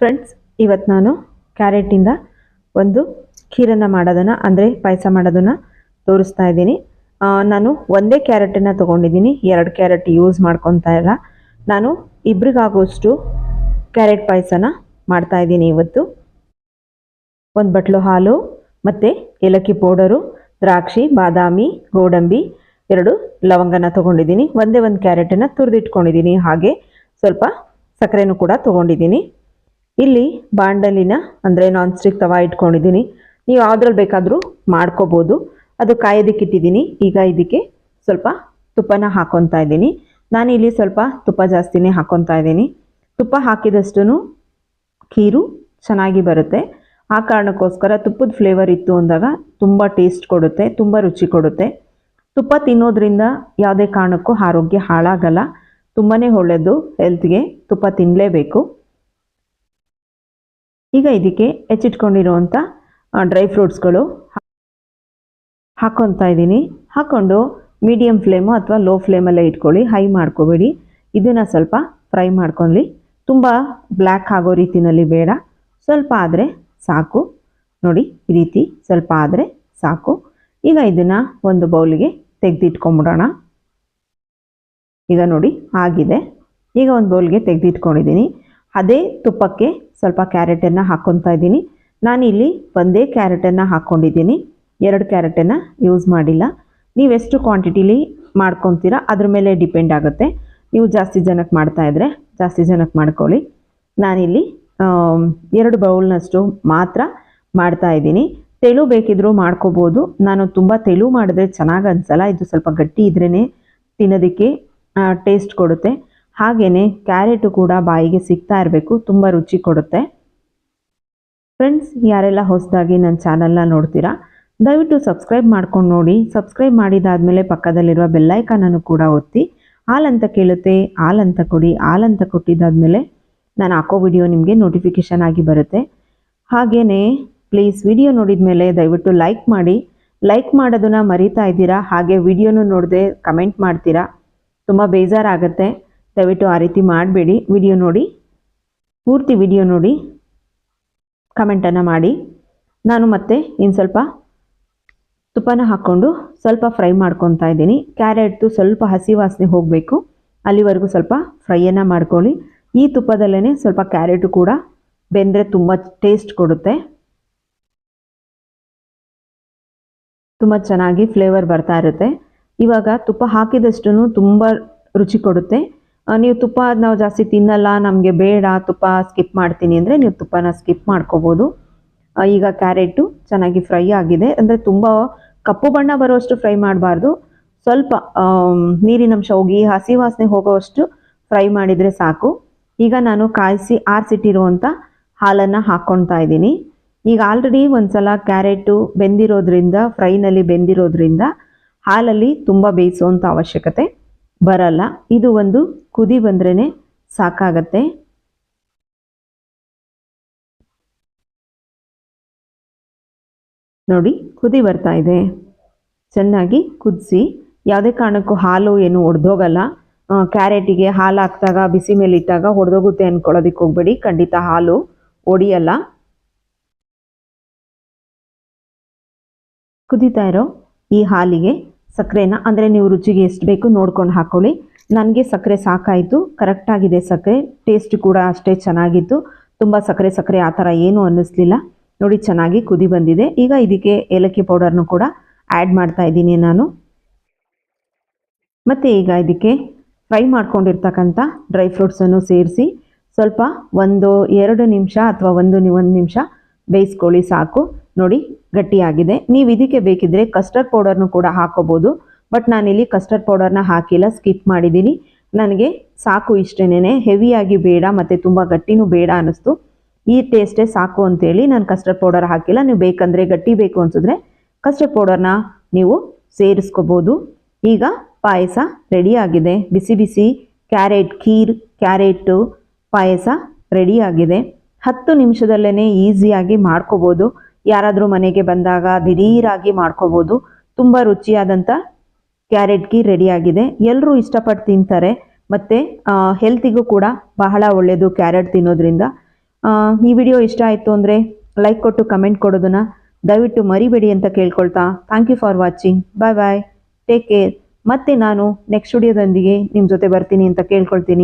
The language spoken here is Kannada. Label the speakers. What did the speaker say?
Speaker 1: ಫ್ರೆಂಡ್ಸ್ ಇವತ್ತು ನಾನು ಕ್ಯಾರೆಟಿಂದ ಒಂದು ಖೀರನ್ನು ಮಾಡೋದನ್ನು, ಅಂದರೆ ಪಾಯಸ ಮಾಡೋದನ್ನು ತೋರಿಸ್ತಾ ಇದ್ದೀನಿ. ನಾನು ಒಂದೇ ಕ್ಯಾರೆಟನ್ನು ತೊಗೊಂಡಿದ್ದೀನಿ, ಎರಡು ಕ್ಯಾರೆಟ್ ಯೂಸ್ ಮಾಡ್ಕೊತಾ ಇಲ್ಲ. ನಾನು ಇಬ್ರಿಗಾಗೋಷ್ಟು ಕ್ಯಾರೆಟ್ ಪಾಯಸನ ಮಾಡ್ತಾ ಇದ್ದೀನಿ ಇವತ್ತು. ಒಂದು ಬಟ್ಲು ಹಾಲು, ಮತ್ತು ಏಲಕ್ಕಿ ಪೌಡರು, ದ್ರಾಕ್ಷಿ, ಬಾದಾಮಿ, ಗೋಡಂಬಿ, ಎರಡು ಲವಂಗನ ತೊಗೊಂಡಿದ್ದೀನಿ. ಒಂದೇ ಒಂದು ಕ್ಯಾರೆಟನ್ನು ತುರಿದಿಟ್ಕೊಂಡಿದ್ದೀನಿ. ಹಾಗೆ ಸ್ವಲ್ಪ ಸಕ್ಕರೆನೂ ಕೂಡ ತೊಗೊಂಡಿದ್ದೀನಿ. ಇಲ್ಲಿ ಬಾಂಡಲಿನ, ಅಂದರೆ ನಾನ್ ಸ್ಟಿಕ್ ತವ ಇಟ್ಕೊಂಡಿದ್ದೀನಿ. ನೀವು ಯಾವುದ್ರಲ್ಲಿ ಬೇಕಾದರೂ ಮಾಡ್ಕೋಬೋದು. ಅದು ಕಾಯೋದಕ್ಕೆ ಇಟ್ಟಿದ್ದೀನಿ. ಈಗ ಇದಕ್ಕೆ ಸ್ವಲ್ಪ ತುಪ್ಪನ ಹಾಕೊತಾ ಇದ್ದೀನಿ. ನಾನು ಇಲ್ಲಿ ಸ್ವಲ್ಪ ತುಪ್ಪ ಜಾಸ್ತಿನೇ ಹಾಕೊತಾ ಇದ್ದೀನಿ. ತುಪ್ಪ ಹಾಕಿದಷ್ಟು ಖೀರು ಚೆನ್ನಾಗಿ ಬರುತ್ತೆ. ಆ ಕಾರಣಕ್ಕೋಸ್ಕರ ತುಪ್ಪದ ಫ್ಲೇವರ್ ಇತ್ತು ಅಂದಾಗ ತುಂಬ ಟೇಸ್ಟ್ ಕೊಡುತ್ತೆ, ತುಂಬ ರುಚಿ ಕೊಡುತ್ತೆ. ತುಪ್ಪ ತಿನ್ನೋದ್ರಿಂದ ಯಾವುದೇ ಕಾರಣಕ್ಕೂ ಆರೋಗ್ಯ ಹಾಳಾಗಲ್ಲ. ತುಂಬಾ ಒಳ್ಳೆಯದು ಹೆಲ್ತ್ಗೆ ತುಪ್ಪ ತಿನ್ನಲೇಬೇಕು ಈಗ ಇದಕ್ಕೆ ಹೆಚ್ಚಿಟ್ಕೊಂಡಿರುವಂಥ ಡ್ರೈ ಫ್ರೂಟ್ಸ್ಗಳು ಹಾಕ್ಕೊತಾ ಇದ್ದೀನಿ. ಹಾಕ್ಕೊಂಡು ಮೀಡಿಯಮ್ ಫ್ಲೇಮು ಅಥವಾ ಲೋ ಫ್ಲೇಮಲ್ಲೇ ಇಟ್ಕೊಳ್ಳಿ ಹೈ ಮಾಡ್ಕೋಬೇಡಿ. ಇದನ್ನು ಸ್ವಲ್ಪ ಫ್ರೈ ಮಾಡ್ಕೊಳ್ಳಿ ತುಂಬ ಬ್ಲ್ಯಾಕ್ ಆಗೋ ರೀತಿನಲ್ಲಿ ಬೇಡ. ಸ್ವಲ್ಪ ಆದರೆ ಸಾಕು. ನೋಡಿ, ಈ ರೀತಿ ಸ್ವಲ್ಪ ಆದರೆ ಸಾಕು. ಈಗ ಇದನ್ನು ಒಂದು ಬೌಲಿಗೆ ತೆಗೆದಿಟ್ಕೊಂಬಿಡೋಣ. ಈಗ ನೋಡಿ, ಆಗಿದೆ. ಈಗ ಒಂದು ಬೌಲ್ಗೆ ತೆಗೆದಿಟ್ಕೊಂಡಿದ್ದೀನಿ. ಅದೇ ತುಪ್ಪಕ್ಕೆ ಸ್ವಲ್ಪ ಕ್ಯಾರೆಟನ್ನು ಹಾಕ್ಕೊತಾ ಇದ್ದೀನಿ. ನಾನಿಲ್ಲಿ ಒಂದೇ ಕ್ಯಾರೆಟನ್ನು ಹಾಕ್ಕೊಂಡಿದ್ದೀನಿ. ಎರಡು ಕ್ಯಾರೆಟನ್ನು ಯೂಸ್ ಮಾಡಿಲ್ಲ. ನೀವೆಷ್ಟು ಕ್ವಾಂಟಿಟಿಲಿ ಮಾಡ್ಕೊತೀರಾ ಅದ್ರ ಮೇಲೆ ಡಿಪೆಂಡ್ ಆಗುತ್ತೆ. ನೀವು ಜಾಸ್ತಿ ಜನಕ್ಕೆ ಮಾಡ್ತಾ ಇದ್ರೆ ಜಾಸ್ತಿ ಜನಕ್ಕೆ ಮಾಡ್ಕೊಳ್ಳಿ. ನಾನಿಲ್ಲಿ ಎರಡು ಬೌಲ್ನಷ್ಟು ಮಾತ್ರ ಮಾಡ್ತಾ ಇದ್ದೀನಿ. ತೆಳು ಬೇಕಿದ್ರೂ ಮಾಡ್ಕೋಬೋದು. ನಾನು ತುಂಬ ತೆಳು ಮಾಡಿದ್ರೆ ಚೆನ್ನಾಗಿ ಅನಿಸಲ್ಲ. ಇದು ಸ್ವಲ್ಪ ಗಟ್ಟಿ ಇದ್ರೇ ತಿನ್ನೋದಕ್ಕೆ ಟೇಸ್ಟ್ ಕೊಡುತ್ತೆ. ಹಾಗೆಯೇ ಕ್ಯಾರೆಟು ಕೂಡ ಬಾಯಿಗೆ ಸಿಗ್ತಾ ಇರಬೇಕು, ತುಂಬ ರುಚಿ ಕೊಡುತ್ತೆ. ಫ್ರೆಂಡ್ಸ್ ಯಾರೆಲ್ಲ ಹೊಸದಾಗಿ ನನ್ನ ಚಾನಲ್ನ ನೋಡ್ತೀರಾ, ದಯವಿಟ್ಟು ಸಬ್ಸ್ಕ್ರೈಬ್ ಮಾಡ್ಕೊಂಡು ನೋಡಿ. ಸಬ್ಸ್ಕ್ರೈಬ್ ಮಾಡಿದಾದ್ಮೇಲೆ ಪಕ್ಕದಲ್ಲಿರುವ ಬೆಲ್ಲೈಕನನ್ನು ಕೂಡ ಒತ್ತಿ. ಹಾಲಂತ ಕೇಳುತ್ತೆ ಹಾಲಂತ ಕೊಡಿ ಹಾಲಂತ ಕೊಟ್ಟಿದ್ದಾದ್ಮೇಲೆ ನಾನು ಹಾಕೋ ವಿಡಿಯೋ ನಿಮಗೆ ನೋಟಿಫಿಕೇಷನ್ ಆಗಿ ಬರುತ್ತೆ. ಹಾಗೆಯೇ ಪ್ಲೀಸ್ ವಿಡಿಯೋ ನೋಡಿದ ಮೇಲೆ ದಯವಿಟ್ಟು ಲೈಕ್ ಮಾಡಿ. ಲೈಕ್ ಮಾಡೋದನ್ನ ಮರಿತಾ ಇದ್ದೀರಾ, ಹಾಗೆ ವಿಡಿಯೋನು ನೋಡದೆ ಕಮೆಂಟ್ ಮಾಡ್ತೀರಾ, ತುಂಬ ಬೇಜಾರಾಗುತ್ತೆ. ದಯವಿಟ್ಟು ಆ ರೀತಿ ಮಾಡಬೇಡಿ. ವಿಡಿಯೋ ನೋಡಿ. ಪೂರ್ತಿ ವಿಡಿಯೋ ನೋಡಿ. ಕಮೆಂಟನ್ನು ಮಾಡಿ. ನಾನು ಮತ್ತೆ ಇನ್ನು ಸ್ವಲ್ಪ ತುಪ್ಪನ ಹಾಕ್ಕೊಂಡು ಸ್ವಲ್ಪ ಫ್ರೈ ಮಾಡ್ಕೊತಾ ಇದ್ದೀನಿ. ಕ್ಯಾರೆಟ್ದು ಸ್ವಲ್ಪ ಹಸಿ ವಾಸನೆ ಹೋಗಬೇಕು. ಅಲ್ಲಿವರೆಗೂ ಸ್ವಲ್ಪ ಫ್ರೈಯನ್ನು ಮಾಡ್ಕೊಳ್ಳಿ. ಈ ತುಪ್ಪದಲ್ಲೇ ಸ್ವಲ್ಪ ಕ್ಯಾರೆಟು ಕೂಡ ಬೆಂದರೆ ತುಂಬ ಟೇಸ್ಟ್ ಕೊಡುತ್ತೆ. ತುಂಬ ಚೆನ್ನಾಗಿ ಫ್ಲೇವರ್ ಬರ್ತಾ ಇರುತ್ತೆ. ಇವಾಗ ತುಪ್ಪ ಹಾಕಿದಷ್ಟು ತುಂಬ ರುಚಿ ಕೊಡುತ್ತೆ. ನೀವು ತುಪ್ಪ ನಾವು ಜಾಸ್ತಿ ತಿನ್ನಲ್ಲ, ನಮಗೆ ಬೇಡ, ತುಪ್ಪ ಸ್ಕಿಪ್ ಮಾಡ್ತೀನಿ ಅಂದರೆ ನೀವು ತುಪ್ಪನ ಸ್ಕಿಪ್ ಮಾಡ್ಕೋಬೋದು. ಈಗ ಕ್ಯಾರೆಟು ಚೆನ್ನಾಗಿ ಫ್ರೈ ಆಗಿದೆ. ಅಂದರೆ ತುಂಬ ಕಪ್ಪು ಬಣ್ಣ ಬರೋಷ್ಟು ಫ್ರೈ ಮಾಡಬಾರ್ದು. ಸ್ವಲ್ಪ ನೀರಿನಂಶ ಹೋಗಿ ಹಸಿ ವಾಸನೆ ಹೋಗೋವಷ್ಟು ಫ್ರೈ ಮಾಡಿದರೆ ಸಾಕು. ಈಗ ನಾನು ಕಾಯಿಸಿ ಆರಿಸಿಟ್ಟಿರುವಂಥ ಹಾಲನ್ನು ಹಾಕ್ಕೊಳ್ತಾ ಇದ್ದೀನಿ. ಈಗ ಆಲ್ರೆಡಿ ಒಂದ್ಸಲ ಕ್ಯಾರೆಟು ಬೆಂದಿರೋದ್ರಿಂದ, ಫ್ರೈನಲ್ಲಿ ಬೆಂದಿರೋದ್ರಿಂದ ಹಾಲಲ್ಲಿ ತುಂಬ ಬೇಯಿಸುವಂಥ ಅವಶ್ಯಕತೆ. ಬರಲ್ಲ. ಇದು ಒಂದು ಕುದಿ ಬಂದ್ರೇ ಸಾಕಾಗತ್ತೆ. ನೋಡಿ, ಕುದಿ ಬರ್ತಾ ಇದೆ. ಚೆನ್ನಾಗಿ ಕುದಿಸಿ. ಯಾವುದೇ ಕಾರಣಕ್ಕೂ ಹಾಲು ಏನು ಒಡೆದೋಗಲ್ಲ. ಕ್ಯಾರೆಟಿಗೆ ಹಾಲು ಹಾಕಿದಾಗ, ಬಿಸಿ ಮೇಲೆ ಇಟ್ಟಾಗ ಒಡೆದೋಗುತ್ತೆ ಅಂದ್ಕೊಳ್ಳೋದಕ್ಕೆ ಹೋಗ್ಬೇಡಿ. ಖಂಡಿತ ಹಾಲು ಒಡಿಯಲ್ಲ. ಕುದೀತಾ ಇರೋ ಈ ಹಾಲಿಗೆ ಸಕ್ಕರೆನ, ಅಂದರೆ ನೀವು ರುಚಿಗೆ ಎಷ್ಟು ಬೇಕು ನೋಡ್ಕೊಂಡು ಹಾಕೊಳ್ಳಿ. ನನಗೆ ಸಕ್ಕರೆ ಸಾಕಾಯಿತು ಕರೆಕ್ಟಾಗಿದೆ ಸಕ್ಕರೆ ಟೇಸ್ಟ್ ಕೂಡ ಅಷ್ಟೇ ಚೆನ್ನಾಗಿತ್ತು. ತುಂಬ ಸಕ್ಕರೆ ಸಕ್ಕರೆ ಆ ಥರ ಏನೂ ಅನ್ನಿಸ್ಲಿಲ್ಲ. ನೋಡಿ, ಚೆನ್ನಾಗಿ ಕುದಿ ಬಂದಿದೆ. ಈಗ ಇದಕ್ಕೆ ಏಲಕ್ಕಿ ಪೌಡರ್ನು ಕೂಡ ಆ್ಯಡ್ ಮಾಡ್ತಾ ಇದ್ದೀನಿ ನಾನು. ಮತ್ತು ಈಗ ಇದಕ್ಕೆ ಫ್ರೈ ಮಾಡ್ಕೊಂಡಿರ್ತಕ್ಕಂಥ ಡ್ರೈ ಫ್ರೂಟ್ಸನ್ನು ಸೇರಿಸಿ ಸ್ವಲ್ಪ ಒಂದು, ಎರಡು ನಿಮಿಷ ಅಥವಾ ಒಂದು ಒಂದು ನಿಮಿಷ ಬೇಯಿಸ್ಕೊಳ್ಳಿ ಸಾಕು. ನೋಡಿ ಗಟ್ಟಿಯಾಗಿದೆ. ನೀವು ಇದಕ್ಕೆ ಬೇಕಿದ್ರೆ ಕಸ್ಟರ್ಡ್ ಪೌಡರ್ನು ಕೂಡ ಹಾಕೋಬೋದು. ಬಟ್ ನಾನಿಲ್ಲಿ ಕಸ್ಟರ್ಡ್ ಪೌಡರ್ನ ಹಾಕಿಲ್ಲ ಸ್ಕಿಪ್ ಮಾಡಿದ್ದೀನಿ ನನಗೆ ಸಾಕು ಇಷ್ಟೇನೆ ಹೆವಿಯಾಗಿ ಬೇಡ ಮತ್ತು ತುಂಬ ಗಟ್ಟಿನೂ ಬೇಡ ಅನ್ನಿಸ್ತು. ಈ ಟೇಸ್ಟೇ ಸಾಕು ಅಂತೇಳಿ ನಾನು ಕಸ್ಟರ್ಡ್ ಪೌಡರ್ ಹಾಕಿಲ್ಲ. ನೀವು ಬೇಕಂದರೆ ಗಟ್ಟಿ ಬೇಕು ಅನಿಸಿದ್ರೆ ಕಸ್ಟರ್ಡ್ ಪೌಡರ್ನ ನೀವು ಸೇರಿಸ್ಕೋಬೋದು. ಈಗ ಪಾಯಸ ರೆಡಿಯಾಗಿದೆ ಬಿಸಿ ಬಿಸಿ ಕ್ಯಾರೆಟ್ ಖೀರ್ ಕ್ಯಾರೆಟು ಪಾಯಸ ರೆಡಿಯಾಗಿದೆ ಹತ್ತು ನಿಮಿಷದಲ್ಲೇ ಈಸಿಯಾಗಿ ಮಾಡ್ಕೋಬೋದು. ಯಾರಾದರೂ ಮನೆಗೆ ಬಂದಾಗ ದಿಢೀರಾಗಿ ಮಾಡ್ಕೋಬೋದು. ತುಂಬ ರುಚಿಯಾದಂಥ ಕ್ಯಾರೆಟ್ ರೆಡಿ ರೆಡಿಯಾಗಿದೆ. ಎಲ್ಲರೂ ಇಷ್ಟಪಟ್ಟು ತಿಂತಾರೆ. ಮತ್ತು ಹೆಲ್ತಿಗೂ ಕೂಡ ಬಹಳ ಒಳ್ಳೆಯದು ಕ್ಯಾರೆಟ್ ತಿನ್ನೋದ್ರಿಂದ. ಈ ವಿಡಿಯೋ ಇಷ್ಟ ಆಯಿತು ಅಂದರೆ ಲೈಕ್ ಕೊಟ್ಟು ಕಮೆಂಟ್ ಕೊಡೋದನ್ನು ದಯವಿಟ್ಟು ಮರಿಬೇಡಿ ಅಂತ ಕೇಳ್ಕೊಳ್ತಾ. Thank you for watching bye bye take care ಮತ್ತೆ ನಾನು ನೆಕ್ಸ್ಟ್ ವಿಡಿಯೋದೊಂದಿಗೆ ನಿಮ್ಮ ಜೊತೆ ಬರ್ತೀನಿ ಅಂತ ಕೇಳ್ಕೊಳ್ತೀನಿ.